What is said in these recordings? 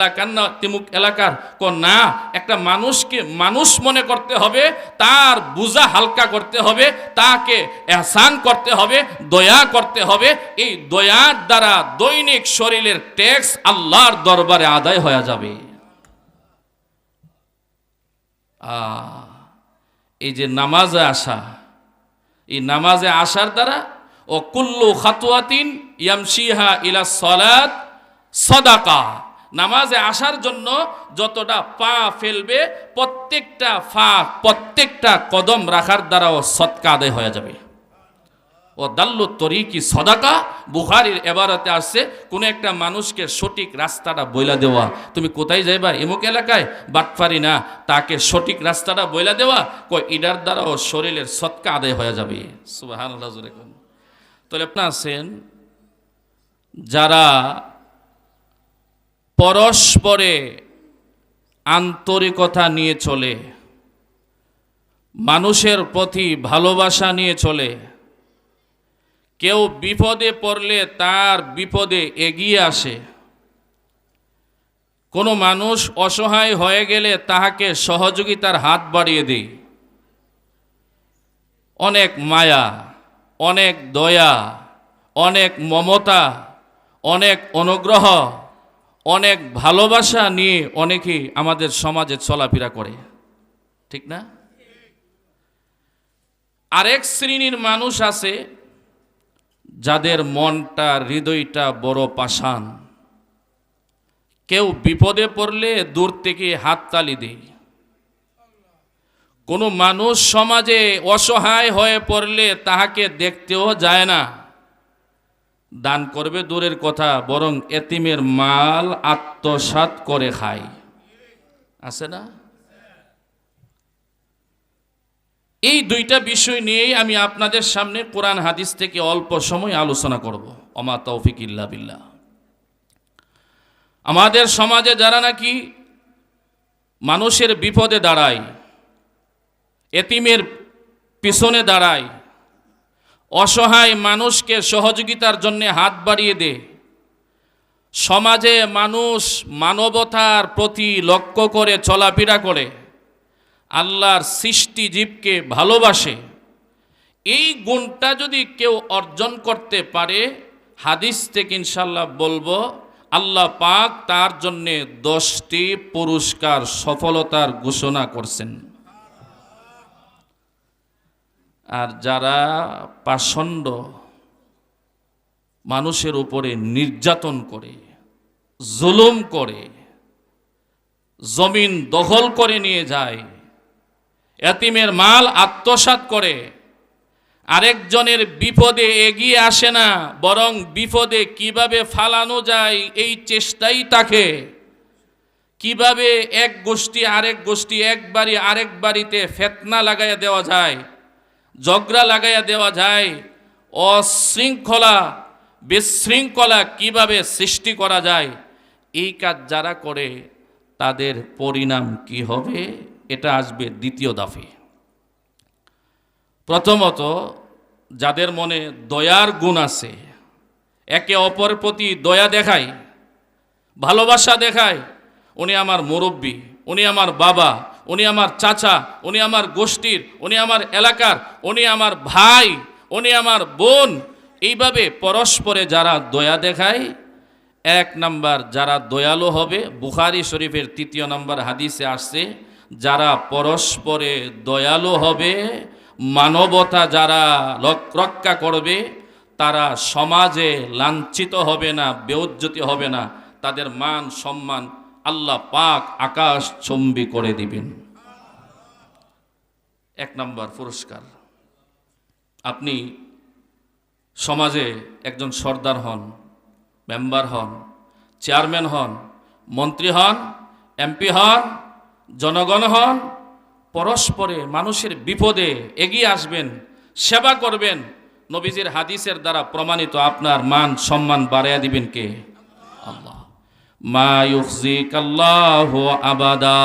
এলাকার না তিমুক এলাকার। ক না, একটা মানুষকে মানুষ মনে করতে হবে, তার বোঝা হালকা করতে হবে, তাকে এহসান করতে হবে, দয়া করতে হবে। এই দয়ার দ্বারা দৈনিক শরীরের ট্যাক্স আল্লাহর দরবারে আদায় হয়ে যাবে। এই যে নামাজে আসা, এই নামাজে আসার দ্বারা, ও কুল্লু খাতুয়াতিন ইয়ামশিহা ইলা সলাত সদাকা। নামাজে আসার জন্য যতটা পা ফেলবে, প্রত্যেকটা ফা, প্রত্যেকটা কদম রাখার দ্বারাও সৎকা আদায় হয়ে যাবে। ও দাল্লু তরিকি সদাকা, বুখারির এবারতে আসছে, কোনো একটা মানুষকে সঠিক রাস্তাটা বইলা দেওয়া। তুমি কোথায় যাইবা? এমুক এলাকায়? বাটফারি না। তাকে সঠিক রাস্তাটা বইলা দেওয়া কই ইডার দ্বারাও শরীরের সৎকা আদায় হয়ে যাবে। সুবাহান তাহলে আপনি আছেন যারা পরস্পরে আন্তরিকতা নিয়ে চলে, মানুষের প্রতি ভালোবাসা নিয়ে চলে। কেউ বিপদে পড়লে তার বিপদে এগিয়ে আসে। কোনো মানুষ অসহায় হয়ে গেলে তাহাকে সহযোগিতার হাত বাড়িয়ে দেয়। অনেক মায়া, অনেক দয়া, অনেক মমতা, অনেক অনুগ্রহ অনেক ভালোবাসা নিয়ে অনেকেই আমাদের সমাজে চলাফেরা করে। ঠিক না? আরেক শ্রেণির মানুষ আছে যাদের মনটা, হৃদয়টা বড় পাষাণ। কেউ বিপদে পড়লে দূর থেকে হাততালি দেয়। কোনো মানুষ সমাজে অসহায় হয়ে পড়লে তাহাকে দেখতেও যায় না। দান করবে দূরের কথা, বরং এতিমের মাল আত্মসাৎ করে খায়। আছে না? এই দুইটা বিষয় নিয়েই আমি আপনাদের সামনে কোরআন হাদিস থেকে অল্প সময় আলোচনা করব। অমা তৌফিক ইল্লা বিল্লাহ। আমাদের সমাজে যারা নাকি মানুষের বিপদে দাঁড়ায়, এতিমের পিছনে দাঁড়ায় অসহায় মানুষকে সহযোগিতার জন্য হাত বাড়িয়ে দে। সমাজে মানুষ মানবতার প্রতি লক্ষ্য করে চলাফেরা করে। আল্লাহর সৃষ্টি জীবকে ভালোবাসে। এই গুণটা যদি কেউ অর্জন করতে পারে, হাদিস থেকে ইনশাল্লাহ বলব, আল্লাহ পাক তার জন্যে দশটি পুরস্কার সফলতার ঘোষণা করছেন। আর যারা পাষণ্ড মানুষের উপরে নির্যাতন করে, জুলুম করে, জমিন দখল করে নিয়ে যায়, এতিমের মাল আত্মসাৎ করে, আরেকজনের বিপদে এগিয়ে আসে না, বরং বিপদে কীভাবে ফালানো যায় এই চেষ্টাই তাকে। কীভাবে এক গোষ্ঠী আরেক গোষ্ঠী এক বাড়ি আরেক বাড়িতে ফেতনা লাগাইয়া দেওয়া যায় ঝগড়া লাগাইয়া দেওয়া যায়। অশৃঙ্খলা, বিশৃঙ্খলা কীভাবে সৃষ্টি করা যায়? এই কাজ যারা করে, তাদের পরিণাম কি হবে? এটা আসবে দ্বিতীয় দাফে। প্রথমত, যাদের মনে দয়ার গুণ আছে, একে অপর প্রতি দয়া দেখায়, ভালোবাসা দেখায়, উনি আমার মুরব্বী, উনি আমার বাবা উনি আমার চাচা, উনি আমার গোষ্ঠীর, উনি আমার এলাকার, উনি আমার ভাই, উনি আমার বোন। এইভাবে পরস্পরে যারা দয়া দেখায়, এক নাম্বার যারা দয়ালু হবে, বুখারি শরীফের তৃতীয় নাম্বার হাদিসে আসছে, যারা পরস্পরে দয়ালু হবে, মানবতা যারা রক্ষা করবে, তারা সমাজে লাঞ্ছিত হবে না, বেউজ্জতি হবে না, তাদের মান সম্মান আল্লাহ পাক আকাশ চম্বি করে দিবেন। এক নম্বর পুরস্কার। আপনি সমাজে একজন সর্দার হন, মেম্বার হন, চেয়ারম্যান হন, মন্ত্রী হন, এমপি হন, জনগণ হন, পরস্পরে মানুষের বিপদে এগিয়ে আসবেন, সেবা করবেন, নবীজির হাদিসের দ্বারা প্রমাণিত আপনার মান, সম্মান বাড়াইয়া দিবেন কে? মা ইউখজিক আল্লাহ আবাদা।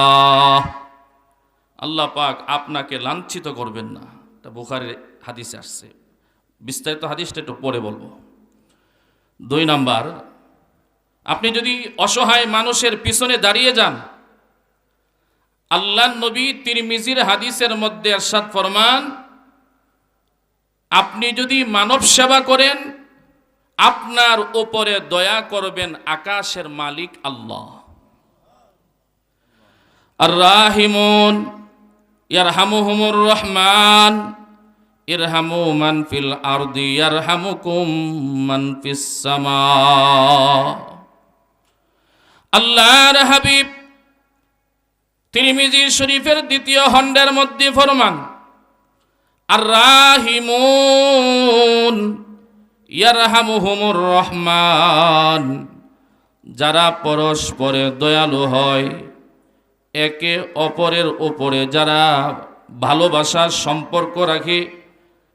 আল্লাহ পাক আপনাকে লাঞ্ছিত করবেন না। এটা বুখারের হাদিসে আসছে। বিস্তারিত হাদিসটা একটু পরে বলব। দুই নাম্বার, আপনি যদি অসহায় মানুষের পিছনে দাঁড়িয়ে যান আল্লাহ নবী তিরমিজির হাদিসের মধ্যে এরশাদ ফরমান, আপনি যদি মানব সেবা করেন আপনার ওপরে দয়া করবেন আকাশের মালিক আল্লাহ। আর রাহিমুন ইয়ারহামুহুমুর রহমান ইরহামু মান ফিল আরদি, ইয়ারহামুকুম মান ফিস সামা। আল্লাহর হাবিব তিরমিজি শরীফের দ্বিতীয় খণ্ডের মধ্যে ফরমান আর রাহিমুন ইয়ারহামুহুমুর রহমান। যারা পরস্পরে দয়ালু হয়, একে অপরের উপরে যারা ভালোবাসার সম্পর্ক রাখে,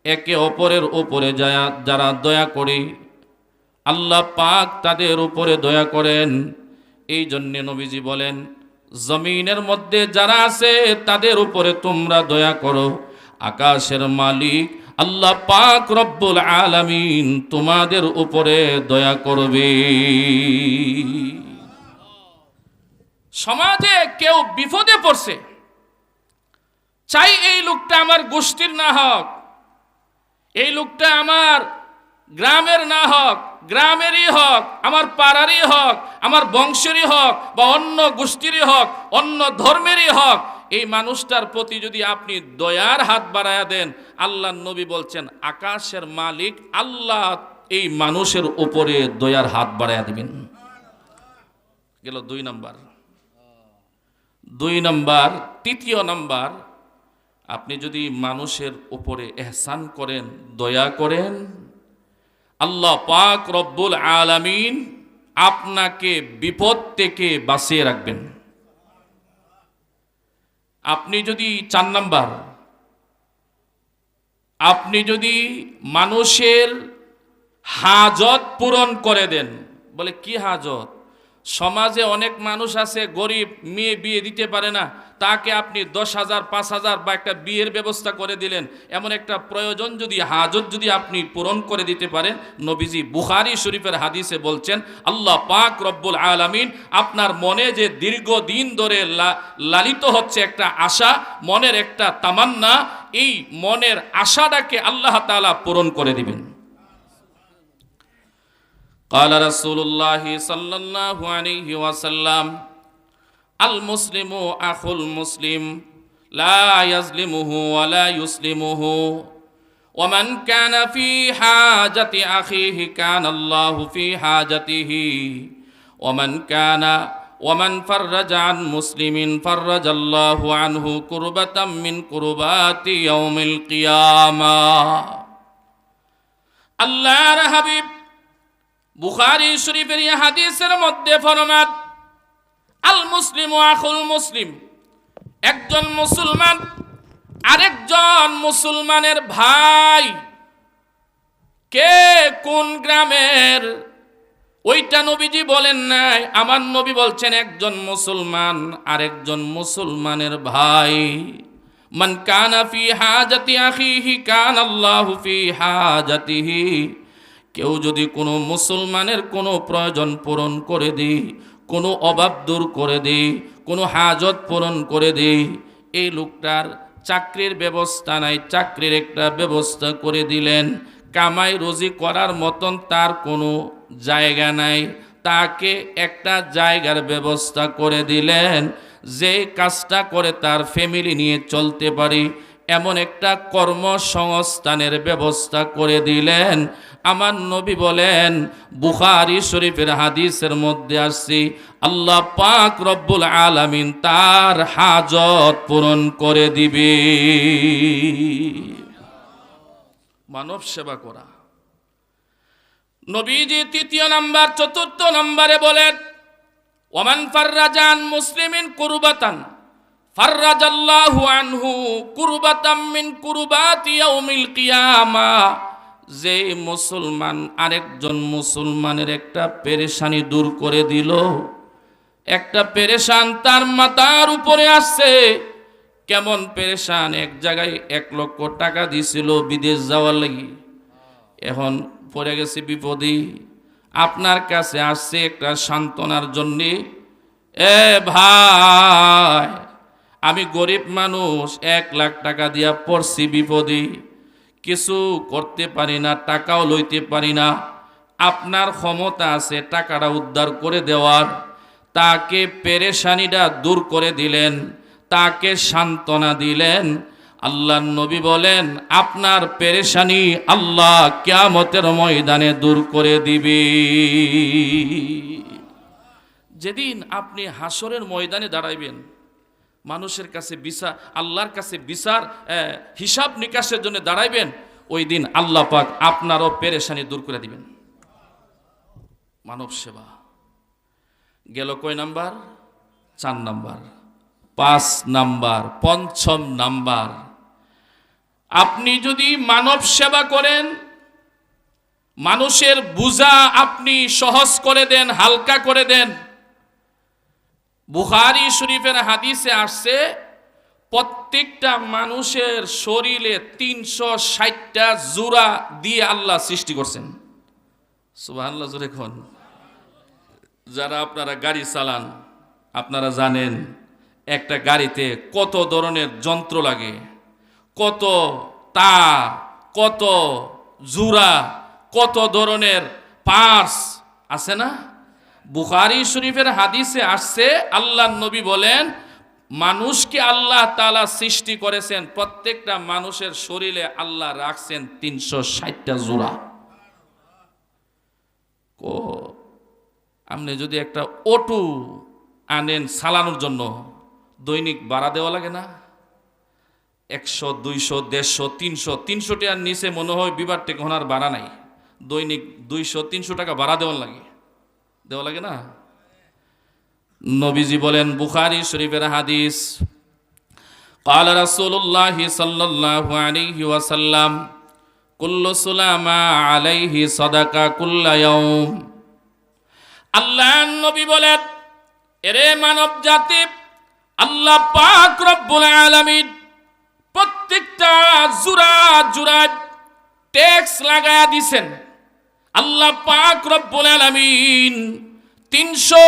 একে অপরের যারা যারা দয়া করে, আল্লাহ পাক তাদের উপরে দয়া করেন। এই জন্যে নবীজি বলেন, জমিনের মধ্যে যারা আছে তাদের উপরে তোমরা দয়া করো, আকাশের মালিক আল্লাহ পাক রব্বুল আলামিন তোমাদের উপরে দয়া করবে। সমাজে কেউ বিপদে পড়ছে, চাই এই লোকটা আমার গোষ্ঠীর না হোক, এই লোকটা আমার গ্রামের না হোক, গ্রামেরই হোক, আমার পাড়ারই হোক, আমার বংশেরই হোক বা অন্য গোষ্ঠীরই হোক, অন্য ধর্মেরই হোক এই মানুষটার প্রতি যদি আপনি দয়ার হাত বাড়ায়া দেন আল্লাহ নবী বলছেন, আকাশের মালিক আল্লাহ এই মানুষের উপরে দয়ার হাত বাড়ায়া দিবেন। গেল দুই নাম্বার। দুই নাম্বার, তৃতীয় নাম্বার, আপনি যদি মানুষের উপরে এহসান করেন, দয়া করেন, আল্লাহ পাক রব্বুল আলামিন আপনাকে বিপদ থেকে বাঁচিয়ে রাখবেন। আপনি যদি চার নাম্বার আপনি যদি মানুষের হাজত পূরণ করে দেন বলে কি হাজত? সমাজে অনেক মানুষ আছে, গরিব, মেয়ে বিয়ে দিতে পারে না। তাকে আপনি দশ হাজার, পাঁচ হাজার বা একটা বিয়ের ব্যবস্থা করে দিলেন। এমন একটা প্রয়োজন যদি, হাজত যদি আপনি পূরণ করে দিতে পারেন, নবীজি বুখারি শরীফের হাদিসে বলছেন, আল্লাহ পাক রব্বুল আলামিন আপনার মনে যে দীর্ঘদিন ধরে লালিত হচ্ছে একটা আশা, মনের একটা তামান্না, এই মনের আশাটাকে আল্লাহ তাআলা পূরণ করে দিবেন। قال رسول الله صلى الله عليه وسلم المسلم أخو المسلم لا يظلمه ولا يسلمه ومن كان في حاجة أخيه كان الله في حاجته ومن كان ومن فرج عن مسلم فرج الله عنه كربة من كربات يوم القيامة الله حبيب বুখারি শরীফের হাদিসের মধ্যে ফরমান আল মুসলিম আখুল মুসলিম। একজন মুসলমান, আরেকজন মুসলমানের ভাই, কে কোন গ্রামের? ওইটা নবীজি বলেন নাই, আমার নবী বলছেন একজন মুসলমান, আরেকজন মুসলমানের ভাই। মান কানা ফি হাজাতি আখিহি কান আল্লাহু ফি হাজাতিহি। কেউ যদি কোনো মুসলমানের কোনো প্রয়োজন পূরণ করে দিই, কোনো অভাব দূর করে দিই, কোনো হাজত পূরণ করে দিই, এই লোকটার চাকরির ব্যবস্থা নাই, চাকরির একটা ব্যবস্থা করে দিলেন। কামাই রোজি করার মতন তার কোনো জায়গা নাই। তাকে একটা জায়গার ব্যবস্থা করে দিলেন। যে কাজটা করে তার ফ্যামিলি নিয়ে চলতে পারি এমন একটা কর্মসংস্থানের ব্যবস্থা করে দিলেন। আমার নবী বলেন, বুখারি শরীফের হাদিসের মধ্যে আসছি, আল্লাহ পাক রব্বুল আলামিন তার হাজত পূরণ করে দিবে। মানব সেবা করা। নবীজি তৃতীয় নাম্বার, চতুর্থ নম্বরে বলেন, ওমান ফাররাজান মুসলিমিন কুরবাতান আনহু যে মুসলমান আরেকজন মুসলমানের একটা পেরেশানি দূর করে দিল। একটা পেরেশান তার মাতার উপরে আসছে। কেমন পেরেশান? এক জায়গায় এক লক্ষ টাকা দিছিল বিদেশ যাওয়ার লাগি। এখন পড়ে গেছে বিপদে। আপনার কাছে আসছে একটা সান্ত্বনার জন্যে। এ ভাই! আমি গরিব মানুষ, এক লাখ টাকা দিয়া পড়ছি বিপদে। কিছু করতে পারি না, টাকাও লইতে পারি না। আপনার ক্ষমতা আছে টাকাটা উদ্ধার করে দেওয়ার। তাকে পেরেশানিটা দূর করে দিলেন, তাকে সান্ত্বনা দিলেন। আল্লাহ নবী বলেন, আপনার পেরেশানি আল্লাহ কিয়ামতের ময়দানে দূর করে দিবে। যেদিন আপনি হাসরের ময়দানে দাঁড়াইবেন মানুষের কাছে বিচার, আল্লাহর কাছে বিচার হিসাব নিকাশের জন্য দাঁড়াইবেন, ওই দিন আল্লাহ পাক আপনারও পেরেশানি দূর করে দিবেন। মানব সেবা। গেল কয় নাম্বার? চার নাম্বার। পাঁচ নাম্বার, পঞ্চম নাম্বার। আপনি যদি মানব সেবা করেন, মানুষের বুঝা আপনি সহজ করে দেন, হালকা করে দেন বুখারি শরীফের হাদিসে আসছে, প্রত্যেকটা মানুষের শরীরে তিনশো ষাটটা জোড়া দিয়ে আল্লাহ সৃষ্টি করছেন। সুবাহ আল্লাহ জোরে খন যারা আপনারা গাড়ি চালান, আপনারা জানেন, একটা গাড়িতে কত ধরনের যন্ত্র লাগে, কত তার, কত জুরা, কত ধরনের পার্স আছে না? বুখারি শরীফের হাদিসে আসছে আল্লাহ নবী বলেন, মানুষকে আল্লাহ তালা সৃষ্টি করেছেন, প্রত্যেকটা মানুষের শরীরে আল্লাহ রাখছেন তিনশো ষাটটা জোড়া। ও আপনি যদি একটা অটো আনেন চালানোর জন্য, দৈনিক ভাড়া দেওয়া লাগে না? একশো, দুইশো, দেড়শো, তিনশো তিনশো টাকার নিচে মনে হয় বিবার আর ভাড়া নাই। দৈনিক দুইশো, তিনশো টাকা ভাড়া দেওয়ার লাগে। দেওয়া লাগে না নবীজি বলেন বুখারি শরীফের হাদিস قال رسول الله صلى الله عليه وسلم كل سلامة عليه صدقة كل يوم আল্লাহ নবী বলেন এরে মানব জাতি আল্লাহ পাক রব্বুল আলামিন প্রত্যেকটা জুরা জুরা ট্যাক্স লাগায়া দিছেন আল্লাহ পাক রব্বুল আলামিন তিনশো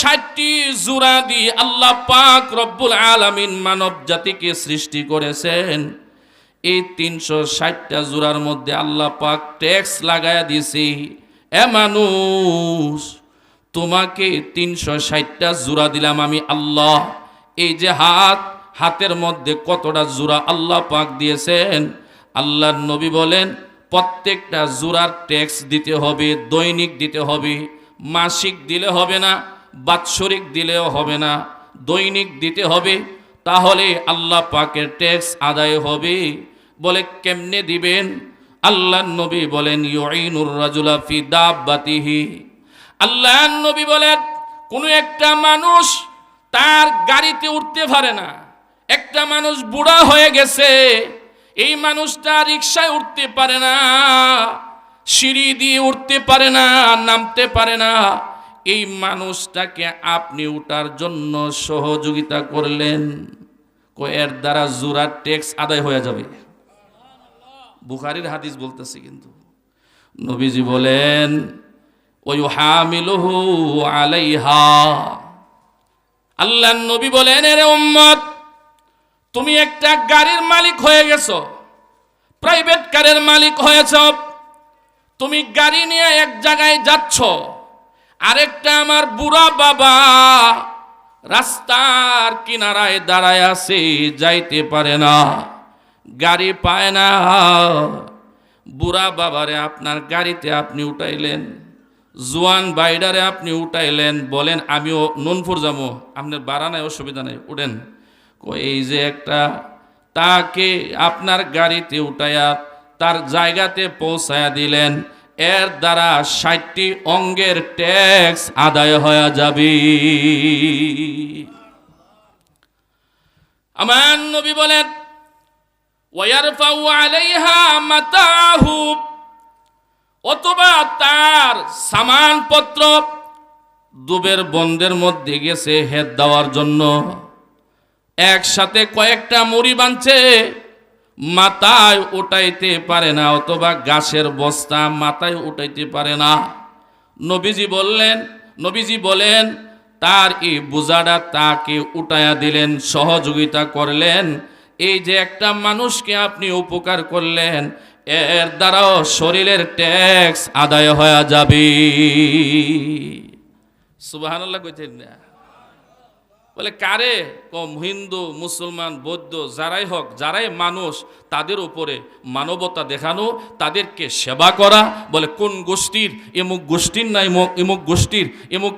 ষাটটি জুরা দিয়ে আল্লাহ পাক রব্বুল আলামিন মানব জাতিকে সৃষ্টি করেছেন। এই তিনশো ষাটটা জুরার মধ্যে আল্লাহ পাক ট্যাক্স লাগায়া দিছি এ মানুষ, তোমাকে তিনশো ষাটটা জোড়া দিলাম আমি আল্লাহ। এই যে হাত, হাতের মধ্যে কতটা জোড়া আল্লাহ পাক দিয়েছেন? আল্লাহর নবী বলেন প্রত্যেকটা জোড়ার ট্যাক্স দিতে হবে, দৈনিক দিতে হবে, মাসিক দিলে হবে না, বাৎসরিক দিলেও হবে না, দৈনিক দিতে হবে, তাহলে আল্লাহ পাকের ট্যাক্স আদায় হবে। বলে কেমনে দিবেন? আল্লাহ নবী বলেন ইউইনুর রাজুলা ফি দাব্বাতিহি। আল্লাহ নবী বলেন, কোনো একটা মানুষ তার গাড়িতে উঠতে পারে না। একটা মানুষ বুড়া হয়ে গেছে এই মানুষটা রিক্সায় উঠতে পারে না, সিঁড়ি দিয়ে উঠতে পারে না, নামতে পারে না। এই মানুষটাকে আপনি উঠার জন্য সহযোগিতা করলেন এর দ্বারা জোড়ার ট্যাক্স আদায় হয়ে যাবে। বুখারির হাদিস বলতেছে কিন্তু। নবীজি বলেন ওই হামিলুহু আলাইহা। আল্লাহ নবী বলেন, এরে উম্মত তুমি একটা গাড়ির মালিক হয়ে গেছো প্রাইভেট কারের মালিক হয়েছ, তুমি গাড়ি নিয়ে এক জায়গায় যাচ্ছ, আরেকটা আমার বুড়া বাবা রাস্তার কিনারায় দাঁড়ায় আছে, যাইতে পারে না, গাড়ি পায় না। বুড়া বাবারে আপনার গাড়িতে আপনি উঠাইলেন, জোয়ান বাইডারে আপনি উঠাইলেন, বলেন, আমিও নুনপুর যাব, আপনার বাড়া নাই, অসুবিধা নাই, উঠেন। এই যে একটা তাকে আপনার গাড়িতে উঠাইয়া তার জায়গাতে পৌঁছায়া দিলেন, এর দ্বারা ষাটটি অঙ্গের ট্যাক্স আদায় হয়ে যাবে। আমার নবী বলেন, ওয়ারফাউ আলাইহা মাতাহু অথবা তার সামানপত্র দুবের বন্ধের মধ্যে গেছে হেদ দেওয়ার জন্য। একসাথে কয়েকটা মুড়ি বাঁধছে মাথায় উঠাইতে পারে না, অথবা গাছের বস্তা মাথায় উঠাইতে পারে না। নবীজি বললেন, নবীজি বলেন, তার এই বোঝাটা তাকে উঠায়া দিলেন, সহযোগিতা করলেন। এই যে একটা মানুষকে আপনি উপকার করলেন, এর দ্বারাও শরীরের ট্যাক্স আদায় হয়ে যাবে। সুবাহান্লাহ কইতেন না। বলে, কারে? কম হিন্দু, মুসলমান, বৌদ্ধ, যারাই হোক, যারাই মানুষ, তাদের উপরে মানবতা দেখানো, তাদেরকে সেবা করা। বলে, কোন গোষ্ঠীর? এমুক গোষ্ঠীর না এমুক এমুক গোষ্ঠীর? এমুক